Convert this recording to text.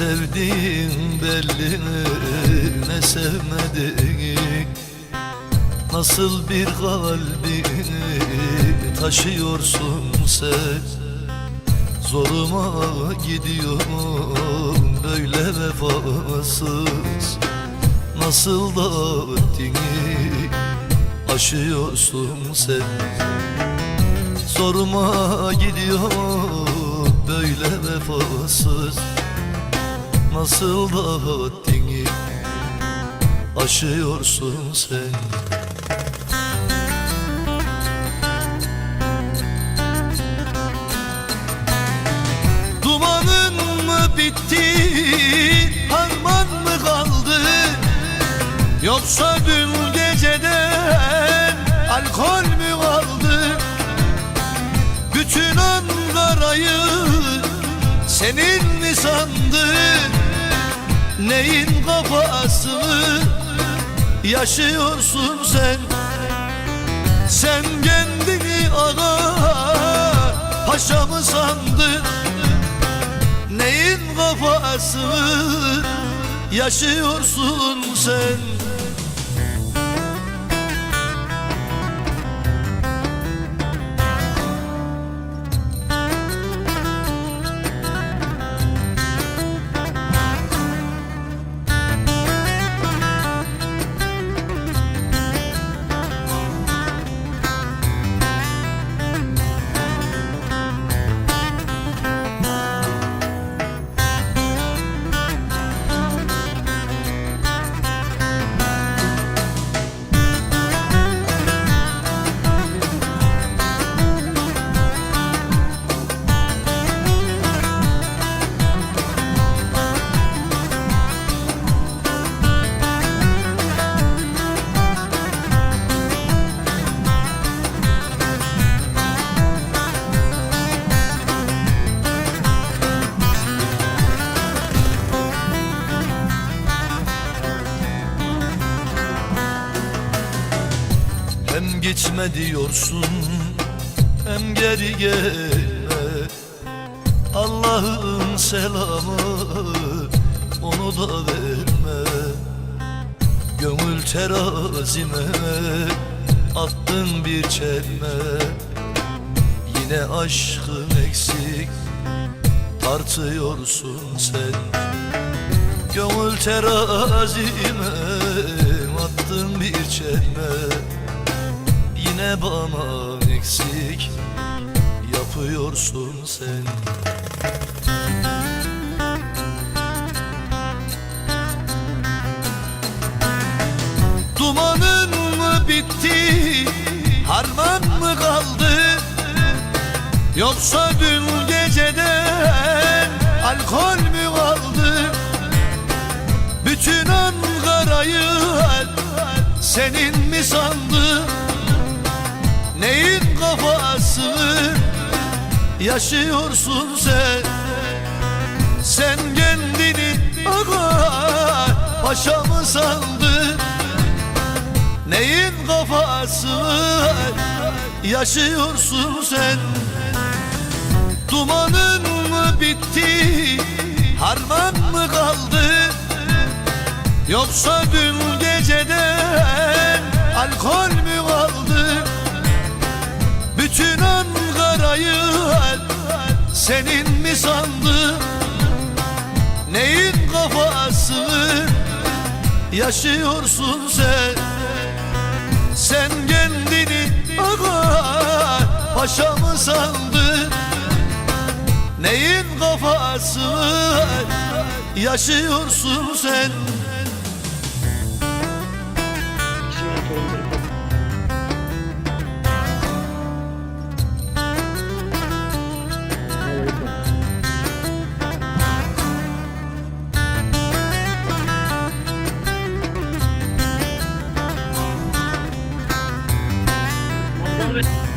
Sevdiğin belli ne sevmediğin Nasıl bir kalbi taşıyorsun sen? Zoruma gidiyor böyle vefasız. Nasıl da haddini aşıyorsun sen? Zoruma gidiyor böyle vefasız Nasıl da haddini aşıyorsun sen? Dumanın mı bitti, harman mı kaldı? Yoksa dün geceden alkol mü kaldı? Bütün Ankara'yı senin mi sandı Neyin kafasını yaşıyorsun sen. Sen kendini ağa paşa mı sandın? Neyin kafasını yaşıyorsun sen gitme diyorsun. Hem geri gelme. Allah'ın selamı onu da verme. Gönül terazime attın bir çelme. Yine aşkın eksik tartıyorsun sen. Gönül terazime attın bir çelme Yine bana eksik yapıyorsun sen? Dumanın mı bitti, harman mı kaldı? Yoksa dün geceden alkol mü kaldı? Bütün Ankara'yı senin mi sandı Neyin kafasını yaşıyorsun sen. Sen kendini ağa paşa mı sandın? Neyin kafasını yaşıyorsun sen. Dumanın mı bitti, harman mı kaldı? Yoksa dün geceden senin mi sandın? Neyin kafasını yaşıyorsun sen. Sen kendini aga paşa mı sandın? Neyin kafasını yaşıyorsun sen. Şey Şimdi Elvis.